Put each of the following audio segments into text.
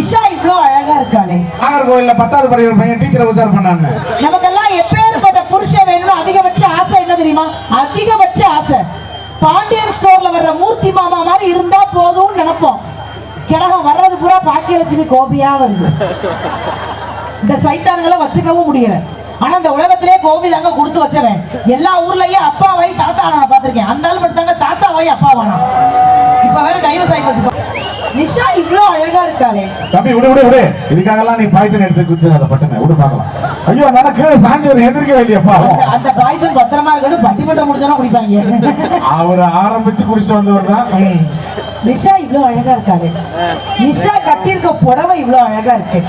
நிஷா இவ்ளோ அழகா இருக்காளே. நாகர்கோவில்ல பத்தாவது படிக்கிற பையன் டீச்சரை உசார் பண்ணாங்க நமக்கெல்லாம் எப்பேற்பட்ட புருஷன் வேணும்னு அதிகபட்ச ஆசை என்ன தெரியுமா? அதிகபட்ச ஆசை. பாண்டியன் ஸ்டோர்ல வர்ற மூர்த்தி மாமா மாதிரி இருந்தா போதும்னு நினைப்போம். கிரகம் வர்றது பூரா பாக்கியலட்சுமி கோபியா வருது. இந்த சைத்தான்களை வச்சுக்கவும் முடியல. ஆனா இந்த உலகத்திலே கோபி தாங்க கொடுத்து வச்சவன். எல்லா ஊர்லயும் அப்பாவை தாத்தா நான் பார்த்திருக்கேன். அந்த ஆள் மட்டும் தாங்க தாத்தாவாய் அப்பாவானா இப்ப வேற டைவர்ஸ் ஆகி போச்சு. நிஷா இவ்ளோ அழகா இருக்காளே. தம்பி விடு விடு விடு. இதுக்காகலாம் நீ பாய்சன் எடுத்து குடிச்சு அதை பட்டுன. விடு பார்க்கலாம். ஐயோ அதனால கீழே சாஞ்சி ஒரு எதிர்க்கவே இல்லையப்பா அந்த பாய்சன் பத்திரமா இருக்கணும் பட்டிமன்றம் முடிஞ்சாலும் குடிப்பாங்க. அவர் ஆரம்பிச்சு குடிச்சிட்டு வந்தவர் தான். நிஷா இவ்ளோ அழகா இருக்காரு நிஷா கட்டியிருக்க புடவை இவ்ளோ அழகா இருக்கு.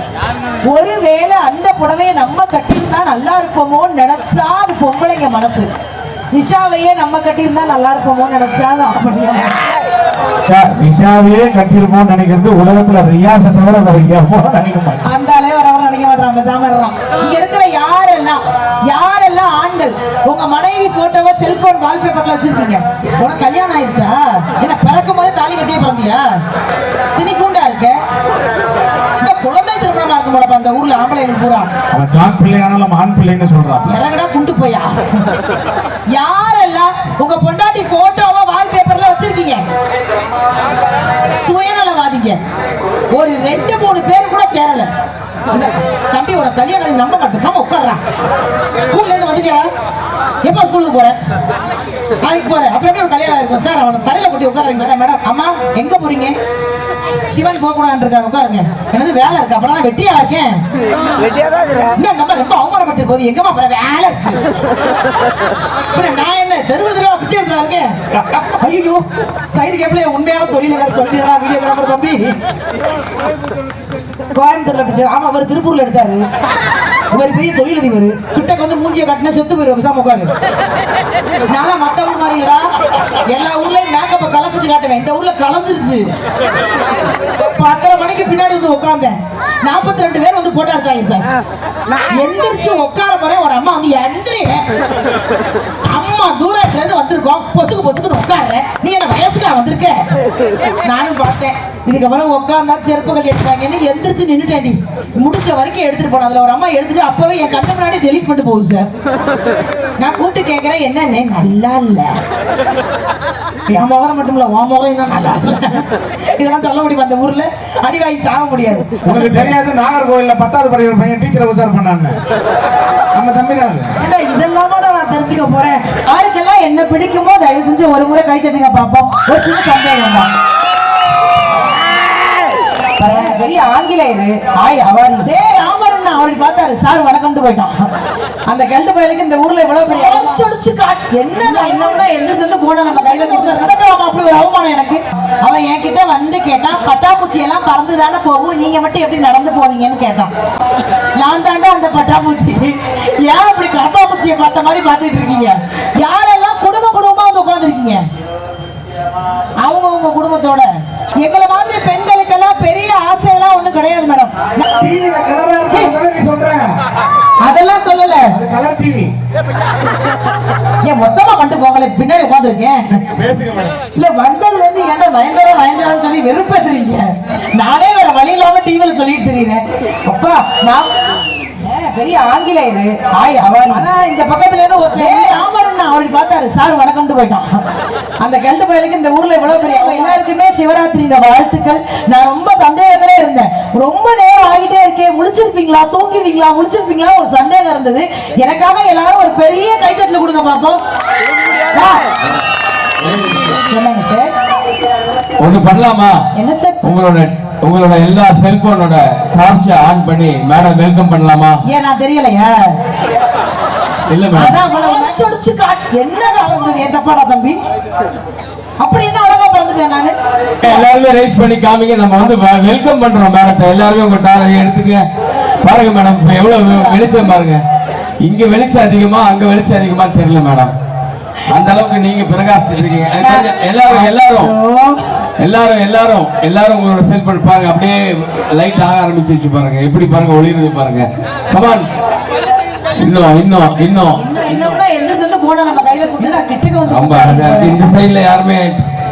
ஒருவேளை அந்த புடவையை நம்ம கட்டியிருந்தா நல்லா இருப்போமோன்னு நினைச்சா அது பொம்பளைங்க மனசு. நிஷாவையே நம்ம கட்டியிருந்தா நல்லா இருப்போமோன்னு நினைச்சா அது நிஷாவையே கட்டியிருப்போம்னு நினைக்கிறது உலகத்துல ரியாசை தவிர வேற நினைக்க மாட்டேன். அந்த அளவு நினைக்க மாட்டாங்க பேசாம இங்க இருக்கிற யாரெல்லாம் யாரெல்லாம் ஆண்கள் உங்க மனைவி போட்டோவை செல்போன் வால்பேப்பர்ல வச்சிருக்கீங்க. உனக்கு கல்யாணம் ஆயிடுச்சா? என்ன பிறக்கும் போது தாலி கட்டியே பிறந்தியா? திணிக்கூண்டா இருக்க? இந்த குழந்தை திருமணமா இருக்கும் போலப்பா அந்த ஊர்ல ஆம்பளைங்க பூரா. அவன் ஜான் பிள்ளையானாலும் ஆண் இறங்கடா குண்டு போயா? யாரெல்லாம் உங்க பொண்டாட்டி போட்டோவை வால்பேப்பர்ல வச்சிருக்கீங்க? சுயநலவாதிங்க. ஒரு ரெண்டு மூணு பேர் கூட தேரல. தம்பி உனக்கு கல்யாணம் நம்ப மாட்டேன். சாம உட்கார்றா. ஸ்கூல்ல இருந்து வந்துட்டியா? எப்போ ஸ்கூலுக்கு போற? நாளைக்கு போறேன் அப்புறம் எப்படி ஒரு கல்யாணம் இருக்கும்? சார் அவனை தரையில கொட்டி உட்காருங்க. மேடம் அம்மா எங்க போறீங்க? சிவன் போகக்கூடாது இருக்காரு. உட்காருங்க. எனது வேலை இருக்கு? அப்புறம் நான் வெட்டியா இருக்கேன். என்ன நம்ம ரொம்ப அவமானப்பட்டு போகுது. எங்கம்மா அப்புறம் வேலை இருக்கு? அப்புறம் நான் என்ன தெருவு தெருவா பிச்சை எடுத்தா இருக்கேன்? ஐயோ சைடு கேப்ல உண்மையான தொழில வேற சொல்லிடா வீடியோகிராஃபர் தம்பி. கோயம்புத்தூர்ல பிச்சை. ஆமா அவர் திருப்பூர்ல எடுத்தாரு. இவர் பெரிய தொழிலதிபர். கிட்டக்கு வந்து மூஞ்சிய கட்டின செத்து போயிரு பேசாம உட்காரு. நானும் மத்தவங்க ஊர் மாதிரிடா. எல்லா ஊர்லயும் மேக்கப்ப கலந்துச்சு காட்டுவேன். இந்த ஊர்ல கலந்துருச்சு பத்தரை மணிக்கு பின்னாடி வந்து உட்கார்ந்தேன். நாற்பத்தி ரெண்டு பேர் வந்து போட்டோ எடுத்தாங்க சார் எந்திரிச்சு உட்கார போறேன். ஒரு அம்மா வந்து எந்திரி அம்மா தூரத்துல இருந்து வந்திருக்கோம். பொசுக்கு பொசுக்குன்னு உட்காரு நானும் பார்த்தேன். இதுக்கப்புறம் உட்காந்தா செருப்பு கட்டி எடுத்தாங்கன்னு எந்திரிச்சு நின்னுட்டேன்டி. முடிஞ்ச வரைக்கும் எடுத்துட்டு போனேன். அதுல ஒரு அம்மா எடுத்துட்டு அப்பவே என் கண்ணு முன்னாடி டெலிட் பண்ணிட்டு போகுது சார் நான் கூப்பிட்டு கேட்கிறேன் என்னன்னு நல்லா இல்ல. என் முகம் மட்டும் இல்ல உன் முகம் தான் நல்லா இல்ல. இதெல்லாம் சொல்ல முடியுமா அந்த ஊர்ல? அடி வாங்கி சாக முடியாது. உனக்கு தெரியாது நாகர்கோவில்ல பத்தாவது படிக்கிற பையன் டீச்சரை உசார் பண்ணாங்க நம்ம தம்பி இதெல்லாமா நான் தெரிஞ்சுக்க போறேன். யாருக்கெல்லாம் என்ன பிடிக்குமோ தயவு செஞ்சு ஒரு முறை கை தட்டுங்க பாப்போம். ஒரு சின்ன சந்தேகம் தான். பெரிய ஆங்கிலேயரு ஆய் அவர் இதே அவரை பார்த்தாரு சார் வணக்கம்ட்டு போயிட்டான் அந்த கெல்டு பயலுக்கு இந்த ஊர்ல இவ்வளவு பெரிய அடிச்சு என்னடா என்னன்னா எந்திரிச்சு வந்து போன நம்ம கையில கொடுத்தா நடக்கலாம் அப்படி ஒரு அவமானம் எனக்கு. அவன் என்கிட்ட வந்து கேட்டான் பட்டாம்பூச்சி எல்லாம் பறந்து தானே போகும் நீங்க மட்டும் எப்படி நடந்து போவீங்கன்னு கேட்டான். நான் தாண்டா அந்த பட்டாம்பூச்சி. ஏன் அப்படி கரப்பாம்பூச்சியை பார்த்த மாதிரி பார்த்துட்டு இருக்கீங்க? யாரெல்லாம் குடும்ப குடும்பமா வந்து உட்காந்துருக்கீங்க அவங்க உங்க குடும்பத்தோட எங்களை மாதிரி பெண்களுக்கெல்லாம் பெரிய ஆசையெல்லாம் ஒண்ணும் கிடையாது மேடம். அதெல்லாம் சொல்லல. ஏன் மொத்தமா கொண்டு போங்களே. பின்னாடி உட்காந்துருக்கேன். இல்ல வந்ததுல இருந்து ஏன்டா நயன்தாரா நயன்தாரான்னு சொல்லி வெறுப்பேத்துறீங்க நானே வேற வழி இல்லாம டிவில சொல்லிட்டு தெரியுறேன். அப்பா நான் பெரிய ஆங்கிலேயரு. ஆய் அவர் ஆனா இந்த பக்கத்துல இருந்து ஒருத்தர் பார்த்தாரு சார் வணக்கம்ட்டு போயிட்டான் அந்த கெல்டு பயலுக்கு இந்த ஊர்ல இவ்வளவு பெரிய எல்லாருக்குமே சிவராத்திரியோட வாழ்த்துக்கள். நான் ரொம்ப சந்தேகத்திலே இருந்தேன். ரொம்ப நேரம் ஆகிட்டே இருக்கேன் முழிச்சிருப்பீங்களா? தூங்குவீங்களா முழிச்சிருப்பீங்களா? ஒரு சந்தேகம் இருந்தது. எனக்காக எல்லாரும் ஒரு பெரிய கைத்தட்டல் கொடுங்க பாப்போம். என்னங்க சார் ஒண்ணு பண்ணலாமா? என்ன சார் உங்களோட உங்களோட எல்லா செல்போனோட டார்ச்சை ஆன் பண்ணி மேடம் வெல்கம் பண்ணலாமா? ஏன் நான் தெரியலையா? இல்ல மேடம் அதான் அடிச்சு காட் என்னடா வந்தது என் தப்பாடா தம்பி? அப்படி என்ன அழகா பிறந்துட்டேன் நானு? எல்லாருமே ரைஸ் பண்ணி காமிங்க. நம்ம வந்து வெல்கம் பண்றோம் மேடத்தை எல்லாருமே உங்க டாரை எடுத்துக்க பாருங்க மேடம் இப்ப எவ்வளவு வெளிச்சம் பாருங்க. இங்க வெளிச்சம் அதிகமா அங்க வெளிச்சம் அதிகமா தெரியல மேடம் அந்த அளவுக்கு நீங்க பிரகாசிட்டு இருக்கீங்க கொஞ்சம் எல்லாரும் எல்லாரும். ஐயோ. எல்லாரும் எல்லாரும் எல்லாரும் உங்களோட செல்போன் பாருங்க. அப்படியே லைட் ஆக ஆரம்பிச்சிருச்சு பாருங்க. எப்படி பாருங்க? ஒளிருது பாருங்க. கமான் இன்னும் இன்னும் இன்னும். என்னன்னா எந்திரிச்சு வந்து போன நம்ம கையில கொடுத்து கிட்டக்க வந்து. இந்த சைடுல யாருமே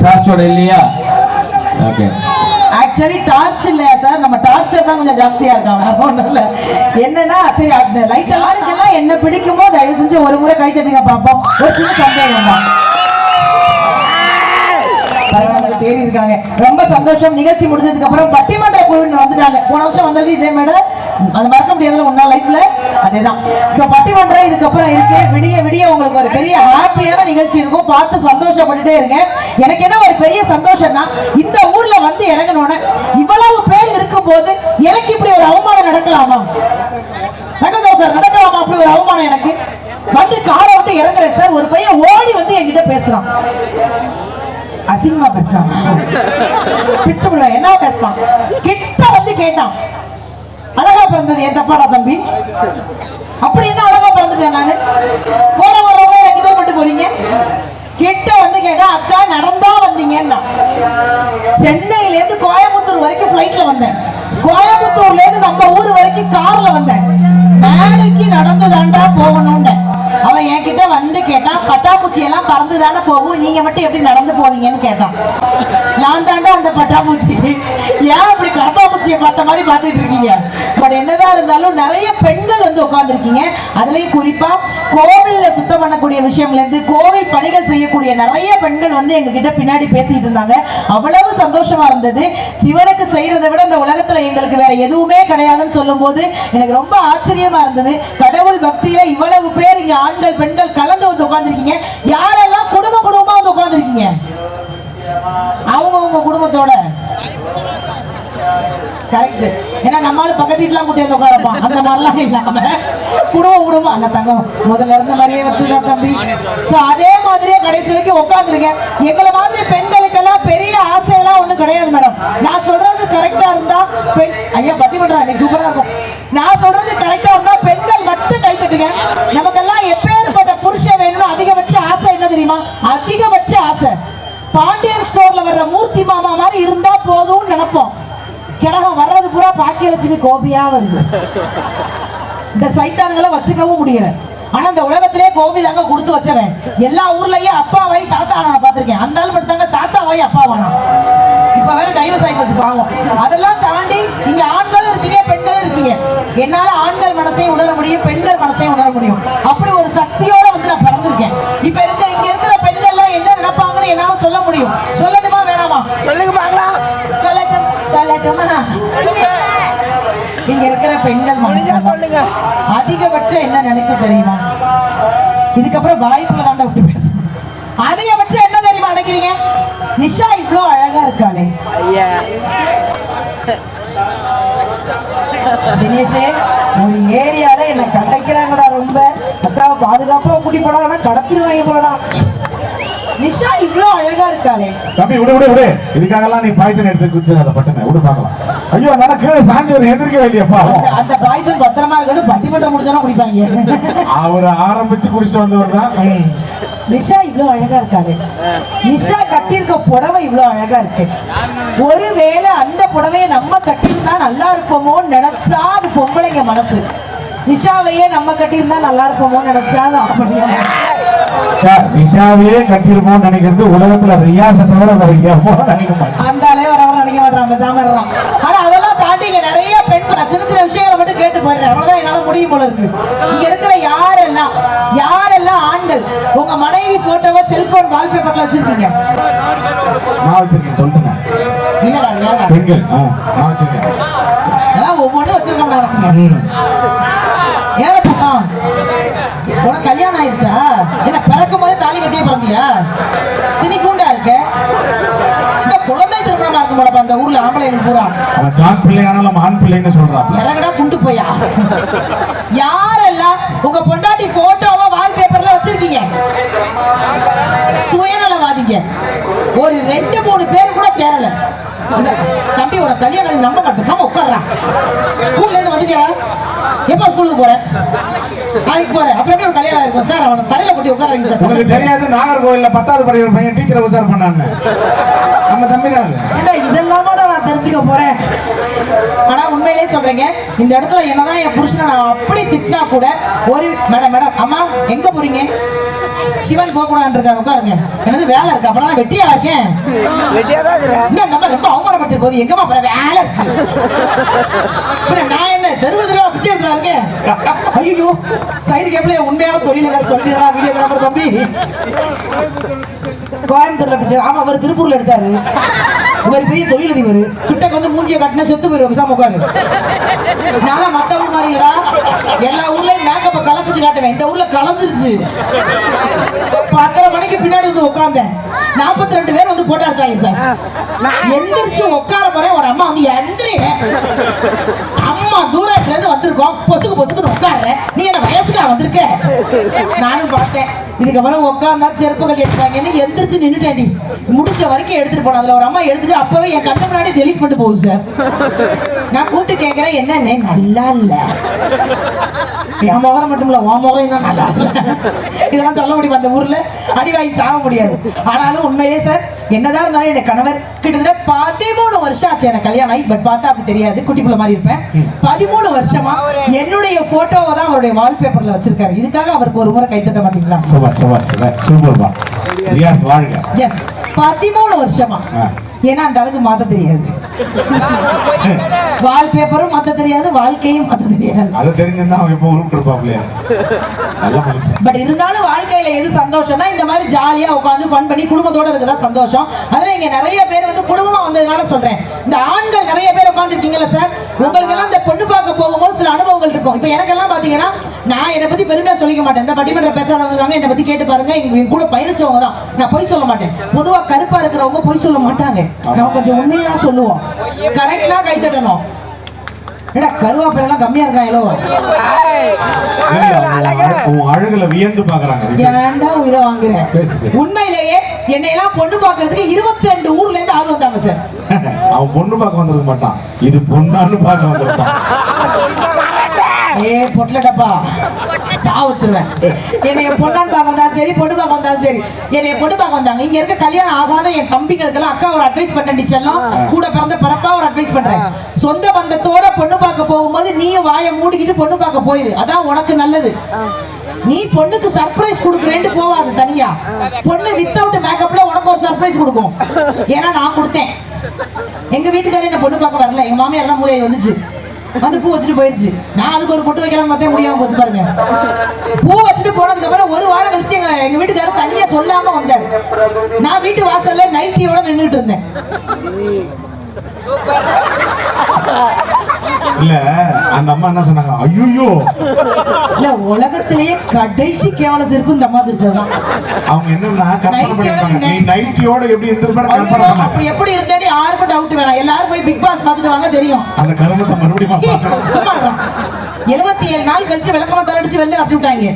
டார்ச்சோட இல்லையா? ஓகே ஆக்சுவலி டார்ச் இல்ல சார் நம்ம டார்ச் கொஞ்சம் ஜாஸ்தியா இருக்கான் வேற இல்ல. என்னன்னா சரி அந்த லைட் எல்லாம் என்ன பிடிக்குமோ தயவு செஞ்சு ஒரு முறை கை தட்டுங்க ஒரு சின்ன சந்தேகம் தான். தேறி இருக்காங்க. ரொம்ப சந்தோஷம். நிகழ்ச்சி முடிஞ்சதுக்கு அப்புறம் பட்டிமன்ற குழு வந்துட்டாங்க. போன வருஷம் வந்தது இதே மேடம். அது மறக்க முடியாதுல ஒன்னா லைஃப்ல அதேதான். சோ பட்டிமன்றம் இதுக்கப்புறம் இருக்கு விடிய விடிய உங்களுக்கு ஒரு பெரிய ஹாப்பியான நிகழ்ச்சி இருக்கும். பார்த்து சந்தோஷப்பட்டுட்டே இருங்க எனக்கு என்ன ஒரு பெரிய சந்தோஷம்னா இந்த ஊர்ல வந்து இறங்கணும்னு இவ்வளவு பேர் இருக்கும்போது எனக்கு இப்படி ஒரு அவமானம் நடக்கலாமா? நடக்கலாம் சார் நடக்கலாமா? அப்படி ஒரு அவமானம் எனக்கு. வந்து காரை விட்டு இறங்குறேன் சார் ஒரு பையன் ஓடி வந்து என்கிட்ட பேசுறான். அசிங்கமா பேசுறான். பிச்சு என்ன பேசுறான்? கிட்ட வந்து கேட்டான். அழகா பிறந்தது என் தப்பாடா தம்பி? அப்படி என்ன அழகா பிறந்துட்டேன் நானு? போற வரவங்க என்கிட்ட மட்டும் போறீங்க கிட்ட வந்து கேட்டா அக்கா நடந்தா வந்தீங்கன்னா. சென்னையில இருந்து கோயம்புத்தூர் வரைக்கும் ஃபிளைட்ல வந்தேன். கோயம்புத்தூர்ல இருந்து நம்ம ஊர் வரைக்கும் கார்ல வந்தேன். மேடைக்கு நடந்து தாண்டா போகணும்னு. அவன் என்கிட்ட வந்து கேட்டான் பட்டாம்பூச்சி எல்லாம் பறந்து தானே போகும்? நீங்க மட்டும் எப்படி நடந்து போவீங்கன்னு கேட்டான். நான் தாண்டா அந்த பட்டாம்பூச்சி. ஏன் அப்படி கரப்பாம்பூச்சியை பார்த்த மாதிரி பார்த்துட்டு இருக்கீங்க? பட் என்னதான் இருந்தாலும் நிறைய பெண்கள் வந்து உட்கார்ந்துருக்கீங்க. அதுலயும் குறிப்பா கோவில்ல சுத்தம் பண்ணக்கூடிய விஷயம்ல இருந்து கோவில் பணிகள் செய்யக்கூடிய நிறைய பெண்கள் வந்து எங்க கிட்ட பின்னாடி பேசிட்டு இருந்தாங்க. அவ்வளவு சந்தோஷமா இருந்தது. சிவனுக்கு செய்யறதை விட இந்த உலகத்துல எங்களுக்கு வேற எதுவுமே கிடையாதுன்னு சொல்லும் போது எனக்கு ரொம்ப ஆச்சரியமா இருந்தது. கடவுள் பக்தியில இவ்வளவு பேர் இங்க ஆண்கள் பெண்கள் கலந்து வந்து உட்கார்ந்துருக்கீங்க. யாரெல்லாம் குடும்ப குடும்பமா வந்து உட்கார்ந்துருக்கீங்க? அவங்க உங்க குடும்பத்தோட. கரெக்ட் ஏன்னா நம்மளால பக்கத்து வீட்டுலாம் கூட்டி வந்து உட்காரப்பான் அந்த மாதிரிலாம் இல்லாம. குடும்பம் குடும்பம். அந்த தங்கம் முதல்ல இருந்த மாதிரியே வச்சுருக்கா தம்பி. ஸோ அதே மாதிரியே கடைசி வரைக்கும் உட்காந்துருக்கேன் எங்களை மாதிரி பெண்களுக்கெல்லாம் பெரிய ஆசையெல்லாம் ஒன்றும் கிடையாது மேடம். நான் சொல்றது கரெக்டா இருந்தா பெண் ஐயா பத்தி பண்றா நீ சூப்பரா இருக்கும். நான் சொல்றது கரெக்டா இருந்தா பெண்கள் மட்டும் கை தட்டுங்க. நமக்கெல்லாம் எப்பேற்பட்ட புருஷன் வேணும்னு அதிகபட்ச ஆசை என்ன தெரியுமா? அதிகபட்ச ஆசை. பாண்டியன் ஸ்டோர்ல வர்ற மூர்த்தி மாமா மாதிரி இருந்தா போதும்னு நினைப்போம். கிரகம் வர்றது பூரா பாக்கியலட்சுமி கோபியா வருது. இந்த சைத்தானுங்களை வச்சுக்கவும் முடியல. ஆனா இந்த உலகத்திலே கோபி தாங்க கொடுத்து வச்சவன். எல்லா ஊர்லயும் அப்பாவை தாத்தா நான் பார்த்திருக்கேன். அந்த ஆள் மட்டும் தாங்க தாத்தாவாய் அப்பாவானா இப்ப வேற டைவர்ஸ் ஆகி போச்சு பாவம். அதெல்லாம் தாண்டி இங்க ஆண்களும் இருக்கீங்க பெண்களும் இருக்கீங்க. என்னால ஆண்கள் மனசையும் உணர முடியும் பெண்கள் மனசையும் உணர முடியும். அப்படி ஒரு சக்தியோட வந்து நான் பிறந்திருக்கேன். இப்ப இருக்க இங்க இருக்கிற பெண்கள்லாம் என்ன நினைப்பாங்கன்னு என்னால சொல்ல முடியும். சொல்லட்டுமா வேணாமா? சொல்லுங்க பார்க்கலாம். சொல்லட்டும் சொல்லட்டுமா? இங்க இருக்கிற பெண்கள் மனசு அதிகபட்சம் என்ன நினைக்கும் தெரியுமா? இதுக்கப்புறம் வாய்ப்புல தாண்டா விட்டு பேசணும் அதிகபட்சம் என்ன தெரியுமா நினைக்கிறீங்க நிஷா இவ்ளோ அழகா இருக்காளே. ஐயா. தினேஷே ஒரு ஏரியால என்ன கடைக்கிறாங்கடா ரொம்ப. அக்காவை பாதுகாப்பா கூட்டி போடா ஆனா கடத்திடுவாங்க போலடா நிஷா இவ்ளோ அழகா இருக்காளே. தம்பி விடு விடு விடு. இதுக்காகலாம் நீ பாய்சன் எடுத்து குடிச்சு அதை பட்டுன. விடு பார்க்கலாம். ஐயோ கீழே சாஞ்சி ஒரு எதிர்க்கவே இல்லையப்பா. அந்த அந்த பாய்சன் பத்திரமா இருக்கணும் பட்டிமன்றம் முடிச்சாலும் குடிப்பாங்க. அவர் ஆரம்பிச்சு குடிச்சிட்டு வந்தவர் தான். நிஷா இவ்ளோ அழகா இருக்காரு. நிஷா கட்டியிருக்க புடவை இவ்ளோ அழகா இருக்கு. ஒருவேளை அந்த புடவையை நம்ம கட்டியிருந்தா நல்லா இருப்போமோன்னு நினைச்சா அது பொம்பளைங்க மனசு. நிஷாவையே நம்ம கட்டியிருந்தா நல்லா இருப்போமோன்னு நினைச்சா நிஷாவையே நினைக்கிறது உலகத்துல ரியாசை தவிர வேற அந்த அளவு வரவங்க நினைக்க இருறான் ஆனா அதெல்லாம் தாண்டி இங்க நிறைய பெண் நான் சின்ன சின்ன விஷயங்களை மட்டும் கேட்டு போயிடுறேன். அவ்வளவுதான் என்னால முடியும் போல இருக்கு. இங்க இருக்கிற யாரெல்லாம் யாரெல்லாம் ஆண்கள் உங்க மனைவி போட்டோவை செல்போன் வால்பேப்பர்ல வச்சிருக்கீங்க. நான் வச்சிருக்கேன் சொல்லுங்க. இல்லடா பெண்கள் நான் வச்சிருக்கேன். உனக்கு கல்யாணம் ஆயிடுச்சா? என்ன பிறக்கும் போதே தாலி கட்டியே பிறந்தியா? திணிக்கூண்டா இருக்க? இந்த குழந்தை திருமணமா இருக்கும் அந்த ஊர்ல ஆம்பளைகள் பூரா. அவன் ஜான் பிள்ளையானாலும் ஆண் பிள்ளைன்னு சொல்றாப்ல. இறங்கடா குண்டு போயா? யாரெல்லாம் உங்க பொண்டாட்டி போட்டோவை வால்பேப்பர்ல வச்சிருக்கீங்க சுயநலவாதிங்க. ஒரு ரெண்டு மூணு பேர் கூட தேரல. இந்த தம்பி உனக்கு கல்யாணம் நம்ப மாட்டேன். சாம உட்கார்றா. ஸ்கூல்ல இருந்து வந்துட்டியா? எப்போ ஸ்கூலுக்கு போற? நாளைக்கு போறேன் அப்புறம் ஒரு கல்யாணம் இருக்கும்? சார் அவனை தலையில போட்டு உட்கார வைங்க உனக்கு சார் தெரியாது நாகர்கோவில்ல பத்தாவது படிக்கிற பையன் டீச்சரை உசார் பண்ணான்னு. நம்ம தம்பி தான் இதெல்லாமா நான் தெரிஞ்சுக்க போறேன்? ஆனா உண்மையிலே சொல்றேங்க. இந்த இடத்துல என்னதான் என் புருஷனை நான் அப்படி திட்டினா கூட ஒரு மேடம் மேடம் அம்மா எங்க போறீங்க? சிவன் போகக்கூடாது இருக்காரு உட்காருங்க. எனது வேலை இருக்கு. அப்புறம் நான் வெட்டியா இருக்கேன். வெட்டியாதான் இருக்கிறேன். என்ன நம்ம ரொம்ப அவமானப்படுத்த போது எங்கம்மா அப்புறம் வேலை இருக்கு. அப்புறம் நான் என்ன தெருவு தெருவா பிச்சை எடுத்தா இருக்கேன் ஐயோ சைடு கேப்ல உண்மையான தொழில வேற சொல்லிடுறா வீடியோ கிராமர் தம்பி. கோயம்புத்தூர்ல பிச்சை. ஆமா அவர் திருப்பூர்ல எடுத்தாரு. இவர் பெரிய தொழிலதிபர். கிட்டக்கு வந்து மூஞ்சிய கட்டின செத்து போயிருவோம் பேசாம உட்காரு. நானும் மத்த ஊர் மாதிரிடா எல்லா ஊர்லயும் மேக்கப்ப கலந்துச்சு காட்டுவேன். இந்த ஊர்ல கலந்துருச்சு பத்தரை மணிக்கு பின்னாடி வந்து உட்கார்ந்தேன். நாற்பத்தி ரெண்டு பேர் வந்து போட்டோ எடுத்தாங்க சார். எந்திரிச்சு உட்கார போறேன். ஒரு அம்மா வந்து எந்திரி. அம்மா தூரத்துல இருந்து வந்திருக்கோம். பொசுக்கு பொசுக்குன்னு உட்கார்றேன். நீ என்ன வயசுக்கா வந்திருக்க? நானும் பார்த்தேன். இதுக்கப்புறம் உட்காந்தா செருப்புகள் எடுப்பாங்கன்னு எந்திரிச்சு நின்னுட்டேன்டி. முடிஞ்ச வரைக்கும் எடுத்துட்டு போனேன் அதுல ஒரு அம்மா எடுத்துட்டு அப்பவே என் கண்ணு முன்னாடி டெலிட் பண்ணிட்டு போகுது சார் நான் கூப்பிட்டு கேட்கிறேன் என்னன்னு நல்லா இல்ல. என் முகம் மட்டும் இல்ல உன் முகம் தான் நல்லா இல்ல. இதெல்லாம் சொல்ல முடியும் அந்த ஊர்ல? அடி வாங்கி சாக முடியாது. ஆனாலும் உண்மையிலே சார் என்னதான் இருந்தாலும் என் கணவர் கிட்டத்தட்ட பதிமூணு வருஷம் ஆச்சு எனக்கு கல்யாணம் ஆகி. பட் பார்த்தா அப்படி தெரியாது. குட்டி பிள்ளை மாதிரி இருப்பேன். பதிமூணு வருஷமா என்னுடைய போட்டோவை தான் அவருடைய வால்பேப்பர்ல வச்சிருக்காரு. இதுக்காக அவருக்கு ஒரு முறை கைத்தட்ட மாட்டீங்களா? சூப்பர் சூப்பர் சூப்பர் சூப்பர்ப்பா ரியாஸ் வாழ்க எஸ் பதிமூணு வருஷமா. ஏன்னா அந்த அளவுக்கு மாத்த தெரியாது. வால்பேப்பரும் மாத்த தெரியாது வாழ்க்கையும் மாத்த தெரியாது. அது தெரிஞ்சிருந்தா அவன் எப்போ பட் இருந்தாலும் வாழ்க்கையில எது சந்தோஷம்னா இந்த மாதிரி ஜாலியா உட்காந்து ஃபன் பண்ணி குடும்பத்தோட இருக்கதா சந்தோஷம். அதுல இங்க நிறைய பேர் வந்து குடும்பமா வந்ததுனால சொல்றேன். இந்த ஆண்கள் நிறைய பேர் உட்காந்துருக்கீங்கல்ல சார் உங்களுக்கு எல்லாம் இந்த பொண்ணு பார்க்க போகும்போது சில அனுபவங்கள் இருக்கும். இப்போ எனக்கெல்லாம் பாத்தீங்கன்னா நான் என்னை பத்தி பெருமையா சொல்லிக்க மாட்டேன். இந்த பட்டிமன்ற பேச்சாளர் இருக்காங்க என்னை பத்தி கேட்டு பாருங்க. எங்க கூட பயணிச்சவங்க தான் நான் பொய் சொல்ல மாட்டேன். பொதுவா கருப்பா இருக்கிறவங்க பொய் சொல்ல மாட்டாங்க. நம்ம கொஞ்சம் உண்மையா சொல்லுவோம். கரெக்டா கை தட்டணும். ஏடா கருவாப்பையெல்லாம் கம்மியா இருக்காங்களோ அழகுல வியந்து பாக்குறாங்க ஏன்டா உயிரை வாங்குறேன். உண்மையிலேயே என்னை எல்லாம் பொண்ணு பார்க்கறதுக்கு இருபத்தி ரெண்டு ஊர்ல இருந்து ஆள் வந்தாங்க சார் அவன் பொண்ணு பார்க்க வந்திருக்க மாட்டான். இது பொண்ணான்னு பார்க்க வந்திருப்பான் ஏ பொட்டலடப்பா. சாவுத்துருவேன் என்னைய பொண்ணான்னு பார்க்க வந்தாலும் சரி பொண்ணு பார்க்க வந்தாலும் சரி. என்னைய பொண்ணு பார்க்க வந்தாங்க. இங்க இருக்க கல்யாணம் ஆகாத என் தம்பிங்களுக்கெல்லாம் அக்கா ஒரு அட்வைஸ் பண்ண செல்லம். கூட பிறந்த பரப்பா ஒரு அட்வைஸ் பண்றேன். சொந்த பந்தத்தோட பொண்ணு பார்க்க போகும்போது நீயும் வாயை மூடிக்கிட்டு பொண்ணு பார்க்க போயிரு. அதான் உனக்கு நல்லது. நீ பொண்ணுக்கு சர்ப்ரைஸ் கொடுக்குறேன்ட்டு போவாது தனியா. பொண்ணு வித்தவுட் மேக்கப்ல உனக்கு ஒரு சர்ப்ரைஸ் கொடுக்கும். ஏன்னா நான் கொடுத்தேன். எங்க வீட்டுக்காரர் என்ன பொண்ணு பார்க்க வரல. எங்க மாமியார் தான் மூலையை வந்துச்சு. வந்து பூ வச்சுட்டு போயிடுச்சு நான் அதுக்கு ஒரு பொட்டு வைக்கலாம் பார்த்தே முடியாம போச்சு பாருங்க. பூ வச்சுட்டு போனதுக்கு அப்புறம் ஒரு வாரம் கழிச்சு எங்க எங்க வீட்டுக்காரர் தனியா சொல்லாம வந்தாரு. நான் வீட்டு வாசல்ல நைட்டியோட நின்றுட்டு இருந்தேன். இல்ல அந்த அம்மா என்ன சொன்னாங்க? ஐயோ இல்ல உலகத்திலேயே கடைசி கேவல செருப்பு இந்த அம்மா சிரிச்சதுதான் அவங்க என்னன்னா கற்பனை நைட்டியோட பண்ணிருப்பாங்க நீ நின்னு- நைட்டியோட எப்படி இருந்திருப்பாரு கற்பனை அப்படி எப்படி இருந்தேன்னு யாருக்கும் டவுட் வேணாம். எல்லாரும் போய் பிக் பாஸ் பார்த்துட்டு வாங்க தெரியும். அந்த கருமத்தை மறுபடியும் சும்மா எழுபத்தி ஏழு நாள் கழிச்சு விளக்கமா தலைடிச்சு வெளில அப்படி விட்டாங்க.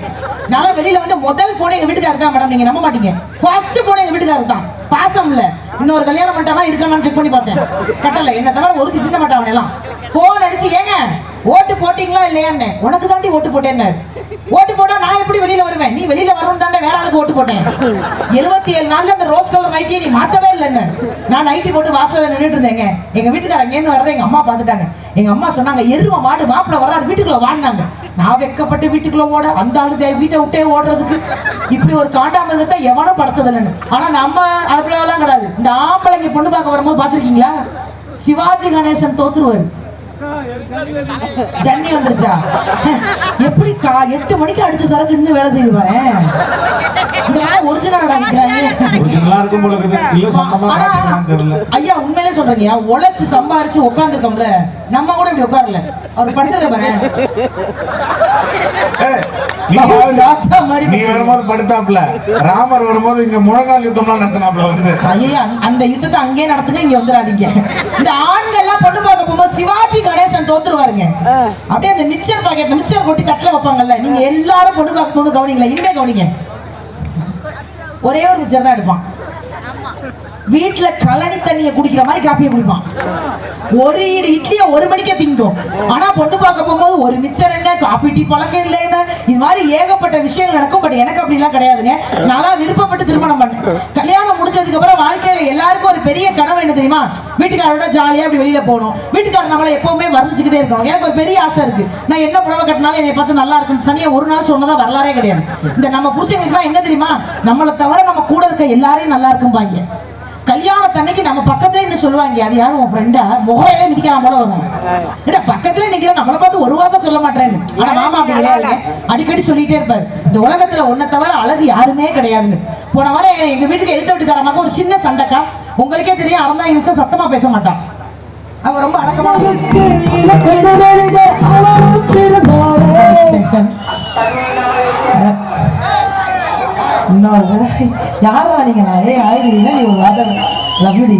நான் வெளியில வந்து முதல் போன் எங்க வீட்டுக்காரர் தான் மேடம் நீங்க நம்ப மாட்டீங்க. ஃபர்ஸ்ட் போன் எங்க வீட்டுக்காரர் தான் பாசம் இல்ல இன்னொரு கல்யாணம் பண்ணிட்டானா இருக்கானான்னு செக் பண்ணி பார்த்தேன். கட்டல. என்ன தவிர ஒரு திசை மாட்டான் அவனெல்லாம். போன் அடிச்சு ஏங்க ஓட்டு போட்டீங்களா இல்லையான்னு? உனக்கு தாண்டி ஓட்டு போட்டேன்னு ஓட்டு போட்டா நான் எப்படி வெளியில வருவேன்? நீ வெளியில வரணும் தானே வேற ஆளுக்கு ஓட்டு போட்டேன். எழுபத்தி ஏழு நாள்ல அந்த ரோஸ் கலர் நைட்டியை நீ மாத்தவே இல்லைன்னு. நான் நைட்டி போட்டு வாசல்ல நின்றுட்டு இருந்தேங்க. எங்க வீட்டுக்காரங்க அங்கேருந்து வரதை எங்க அம்மா பார்த்துட்டாங்க. எங்க அம்மா சொன்னாங்க எருவ மாடு மாப்பிள்ள வர்றாரு வீட்டுக்குள்ள வாடினாங்க நான் வெக்கப்பட்டு வீட்டுக்குள்ள ஓட அந்த ஆளு தே- வீட்டை விட்டே ஓடுறதுக்கு. இப்படி ஒரு காண்டாமிருகத்தை எவனும் படைச்சதில்லைன்னு ஆனா நம்ம அதுக்குள்ளெல்லாம் கிடையாது. இந்த ஆம்பளைங்க பொண்ணு பார்க்க வரும்போது பார்த்துருக்கீங்களா? சிவாஜி கணேசன் தோத்துருவாரு. ஜன்னி வந்துருச்சா? எப்படி கா எட்டு மணிக்கு அடிச்ச சரக்கு இன்னும் வேலை செய்து பாரு. இந்த மாதிரி ஒரிஜினல் நினைக்கிறாங்க ஒரிஜினலா இருக்கும் போல இருக்குது. இல்ல சொந்தமா ஆனா, காட்சிக்கலாம்னு தெரியல. ஐயா உண்மையிலே சொல்றீங்க உழைச்சு சம்பாரிச்சு உட்காந்துருக்கோம்ல நம்ம கூட இப்படி உட்காரல. அவர் படுத்துருக்க பாரு. நீ வரும்போது படுத்தாப்ல ராமர் வரும்போது இங்க முழங்கால் யுத்தம்லாம் நடத்தினாப்ல வந்து. ஐயா அந்த யுத்தத்தை அங்கேயே நடத்துங்க இங்க வந்துடாதீங்க. இந்த ஆண்கள் எல்லாம் பொண்ணு பார்க்க போகும்போது சிவாஜி கணேசன் தோத்துருவாருங்க. அப்படியே அந்த மிச்சர் பாக்கெட்ல மிச்சர் கொட்டி தட்டுல வைப்பாங்கல்ல நீங்க எல்லாரும் பொண்ணு பார்க்க போது கவனிங்களா? இனிமே கவனிங்க. ஒரே ஒரு மிச்சர் தான் எடுப்பான். வீட்டுல கழனி தண்ணியை குடிக்கிற மாதிரி காப்பியை குடிப்பான். ஒரு ஈடு இட்லியை ஒரு மணிக்கே திங்கும். ஆனா பொண்ணு பார்க்க போகும்போது ஒரு மிச்சர் என்ன காப்பி டீ பழக்கம் இல்லைன்னு இது மாதிரி ஏகப்பட்ட விஷயங்கள் நடக்கும். பட் எனக்கு அப்படிலாம் கிடையாதுங்க. நல்லா விருப்பப்பட்டு திருமணம் பண்ணேன். கல்யாணம் முடிஞ்சதுக்கு அப்புறம் வாழ்க்கையில எல்லாருக்கும் ஒரு பெரிய கனவு என்ன தெரியுமா? வீட்டுக்காரோட ஜாலியா அப்படி வெளியில போகணும் வீட்டுக்காரர் நம்மளை எப்பவுமே வர்ணிச்சுக்கிட்டே இருக்கணும் எனக்கு ஒரு பெரிய ஆசை இருக்கு. நான் என்ன புடவை கட்டினாலும் என்னை பார்த்து நல்லா இருக்கும். சனியை ஒரு நாள் சொன்னதா வரலாறே கிடையாது. இந்த நம்ம புருஷங்களுக்கு என்ன தெரியுமா? நம்மளை தவிர நம்ம கூட இருக்க எல்லாரையும் நல்லா இருக்கும்பாங்க. கல்யாணத்தன்னைக்கு நம்ம பக்கத்துல என்ன சொல்லுவாங்க அது யாரும் உன் ஃப்ரெண்டா முகரையில மிதிக்கலாம் போல வரும் ஏடா பக்கத்துல நிக்கிற நம்மளை பார்த்து ஒரு வார்த்தை சொல்ல மாட்டேன்னு. ஆனா மாமா அப்படி கிடையாதுங்க அடிக்கடி சொல்லிட்டே இருப்பாரு. இந்த உலகத்துல உன்னை தவிர அழகு யாருமே கிடையாதுன்னு. போன வாரம் எங்க- எங்க வீட்டுக்கு எதிர்த்து வீட்டுக்காரமாக ஒரு சின்ன சண்டைக்கா. உங்களுக்கே தெரியும் அறந்தா நிமிஷம் சத்தமா பேச மாட்டான். அவன் ரொம்ப அடக்கமா இன்னொரு யாரா நீங்க? ஏய் ஆயிடுறீங்க நீ ஒரு வார்த்தை லவ்யூடி